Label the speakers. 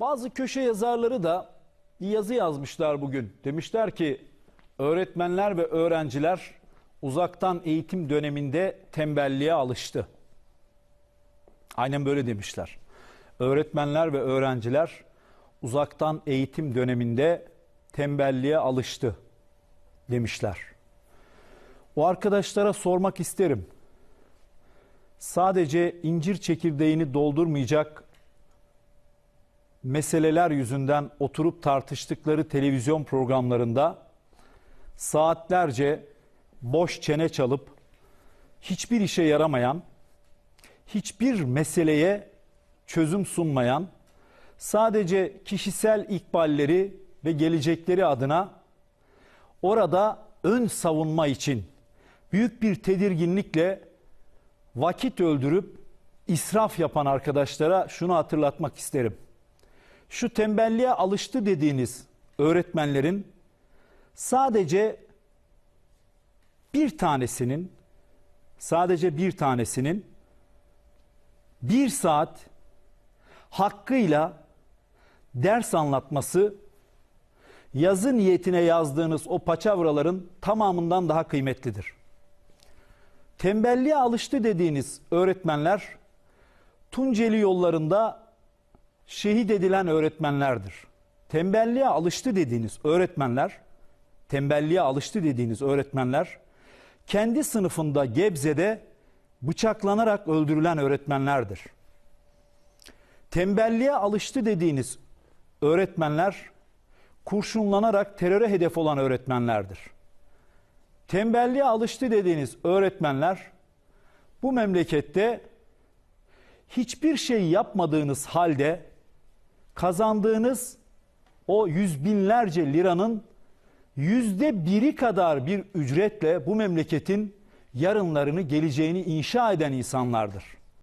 Speaker 1: Bazı köşe yazarları da bir yazı yazmışlar bugün. Demişler ki öğretmenler ve öğrenciler uzaktan eğitim döneminde tembelliğe alıştı. Aynen böyle demişler. Öğretmenler ve öğrenciler uzaktan eğitim döneminde tembelliğe alıştı demişler. O arkadaşlara sormak isterim. Sadece incir çekirdeğini doldurmayacak meseleler yüzünden oturup tartıştıkları televizyon programlarında saatlerce boş çene çalıp hiçbir işe yaramayan, hiçbir meseleye çözüm sunmayan, sadece kişisel ikballeri ve gelecekleri adına orada ön savunma için büyük bir tedirginlikle vakit öldürüp israf yapan arkadaşlara şunu hatırlatmak isterim. Şu tembelliğe alıştı dediğiniz öğretmenlerin sadece bir tanesinin sadece bir tanesinin bir saat hakkıyla ders anlatması yazı niyetine yazdığınız o paçavraların tamamından daha kıymetlidir. Tembelliğe alıştı dediğiniz öğretmenler Tunceli yollarında şehit edilen öğretmenlerdir. Tembelliğe alıştı dediğiniz öğretmenler, tembelliğe alıştı dediğiniz öğretmenler kendi sınıfında Gebze'de bıçaklanarak öldürülen öğretmenlerdir. Tembelliğe alıştı dediğiniz öğretmenler kurşunlanarak teröre hedef olan öğretmenlerdir. Tembelliğe alıştı dediğiniz öğretmenler bu memlekette hiçbir şey yapmadığınız halde kazandığınız o yüz binlerce liranın yüzde biri kadar bir ücretle bu memleketin yarınlarını geleceğini inşa eden insanlardır.